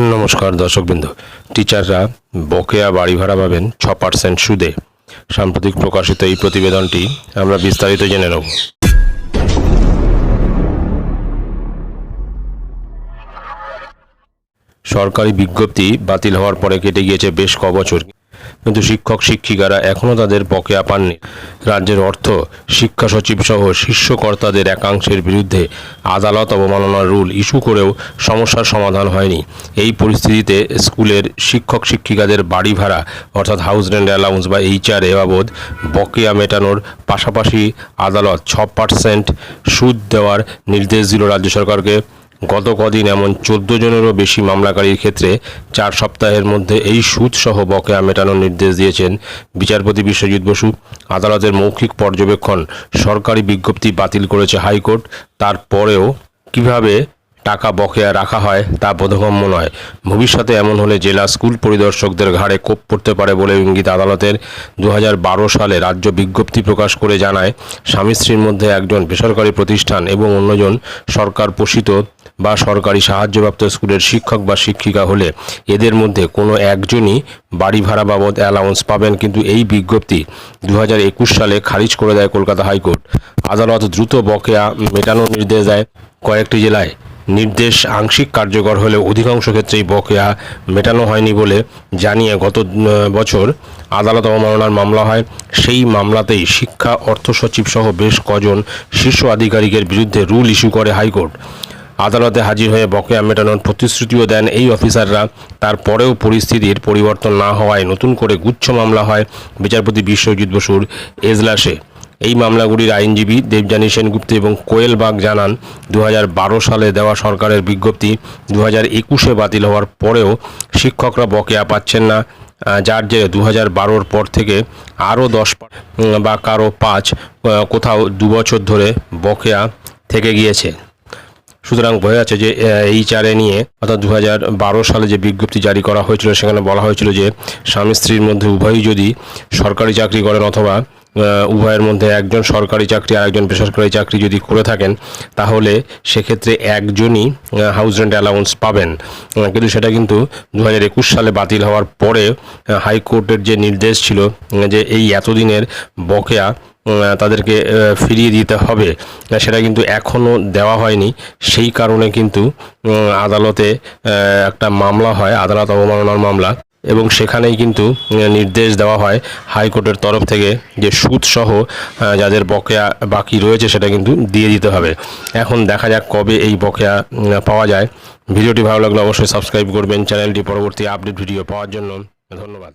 নমস্কার দর্শকবৃন্দ। টিচাররা বকেয়া বাড়ি ভাড়া পাবেন ছ পার্সেন্ট সুদে। সাম্প্রতিক প্রকাশিত এই প্রতিবেদনটি আমরা বিস্তারিত জেনে নেব। সরকারি বিজ্ঞপ্তি বাতিল হওয়ার পরে কেটে গিয়েছে বেশ ক বছর কিন্তু শিক্ষক, শিক্ষিকারা এখনও তাদের বকেয়া পাননি। রাজ্যের অর্থ, শিক্ষা সচিব সহ শীর্ষ কর্তাদের একাংশের বিরুদ্ধে আদালত অবমাননার রুল ইস্যু করেও সমস্যার সমাধান হয়নি। এই পরিস্থিতিতে স্কুলের শিক্ষক, শিক্ষিকাদের বাড়ি ভাড়া, অর্থাৎ হাউস রেন্ট অ্যালাউন্স বা এইচআর এ বাবদ বকেয়া মেটানোর পাশাপাশি আদালত ছ পার্সেন্ট সুদ দেওয়ার নির্দেশ দিল রাজ্য সরকারকে। গত কদিন এমন চোদ্দ জনেরও বেশি মামলাকারীর ক্ষেত্রে চার সপ্তাহের মধ্যে এই সুদ সহ বকেয়া মেটানোর নির্দেশ দিয়েছেন বিচারপতি বিশ্বজিৎ বসু। আদালতের মৌখিক পর্যবেক্ষণ সরকারি বিজ্ঞপ্তি বাতিল করেছে হাইকোর্ট। তারপরেও কীভাবে টাকা বকেয়া রাখা হয় তা বোধগম্য নয়। ভবিষ্যতে এমন হলে জেলা স্কুল পরিদর্শকদের ঘাড়ে কোপ পড়তে পারে বলে ইঙ্গিত আদালতের। দু হাজার বারো সালে রাজ্য বিজ্ঞপ্তি প্রকাশ করে জানায়, স্বামী স্ত্রীর মধ্যে একজন বেসরকারি প্রতিষ্ঠান এবং অন্যজন সরকার পোষিত বা সরকারি সাহায্যপ্রাপ্ত স্কুলের শিক্ষক বা শিক্ষিকা হলে এদের মধ্যে কোনো একজনই বাড়ি ভাড়া বাবদ অ্যালাউন্স পাবেন। কিন্তু এই বিজ্ঞপ্তি দু হাজার একুশ সালে খারিজ করে দেয় কলকাতা হাইকোর্ট। আদালত দ্রুত বকেয়া মেটানোর নির্দেশ দেয় কয়েকটি জেলায়। নির্দেশ আংশিক কার্যকর হলেও অধিকাংশ ক্ষেত্রেই বকেয়া মেটানো হয়নি বলে জানিয়ে গত বছর আদালত অবমাননার মামলা হয়। সেই মামলাতেই শিক্ষা অর্থ সচিব সহ বেশ কজন শীর্ষ আধিকারিকের বিরুদ্ধে রুল ইস্যু করে হাইকোর্ট। আদালতে হাজির হয়ে বকেয়া মেটানোর প্রতিশ্রুতিও দেন এই অফিসাররা। তারপরেও পরিস্থিতির পরিবর্তন না হওয়ায় নতুন করে গুচ্ছ মামলা হয় বিচারপতি বিশ্বজিৎ বসুর এজলাসে। এই মামলাগুলির আইনজীবী দেবযানী সেনগুপ্ত এবং কোয়েল বাগ জানান দু হাজার বারো সালে দেওয়া সরকারের বিজ্ঞপ্তি দু হাজার একুশে বাতিল হওয়ার পরেও শিক্ষকরা বকেয়া পাচ্ছেন না যার জেরে দু হাজার বারোর পর থেকে আরও দশ বা কারও পাঁচ কোথাও দু বছর ধরে বকেয়া থেকে গিয়েছে। সুতরাং বোঝা যাচ্ছে যে আহ, এই চারে নিয়ে অর্থাৎ দু সালে যে বিজ্ঞপ্তি জারি করা হয়েছিল সেখানে বলা হয়েছিল যে স্বামী স্ত্রীর মধ্যে উভয়ই যদি সরকারি চাকরি করেন অথবা উভয়ের মধ্যে একজন সরকারি চাকরি আর একজন বেসরকারি চাকরি যদি করে থাকেন তাহলে সেক্ষেত্রে একজনই হাউস রেন্ট অ্যালাউন্স পাবেন। কিন্তু সেটা কিন্তু দু একুশ সালে বাতিল হওয়ার পরে হাইকোর্টের যে নির্দেশ ছিল যে এই এতদিনের বকেয়া তাদেরকে ফিরিয়ে দিতে হবে। সেটা কিন্তু এখনও দেওয়া হয়নি। সেই কারণে কিন্তু আদালতে একটা মামলা হয়, আদালত অবমাননার মামলা। এবং সেখানেই কিন্তু নির্দেশ দেওয়া হয় হাইকোর্টের তরফ থেকে যে সুদ সহ যাদের বকেয়া বাকি রয়েছে সেটা কিন্তু দিয়ে দিতে হবে। এখন দেখা যাক কবে এই বকেয়া পাওয়া যায়। ভিডিওটি ভালো লাগলে অবশ্যই সাবস্ক্রাইব করবেন। চ্যানেলটি পরবর্তী আপডেট ভিডিও পাওয়ার জন্য ধন্যবাদ।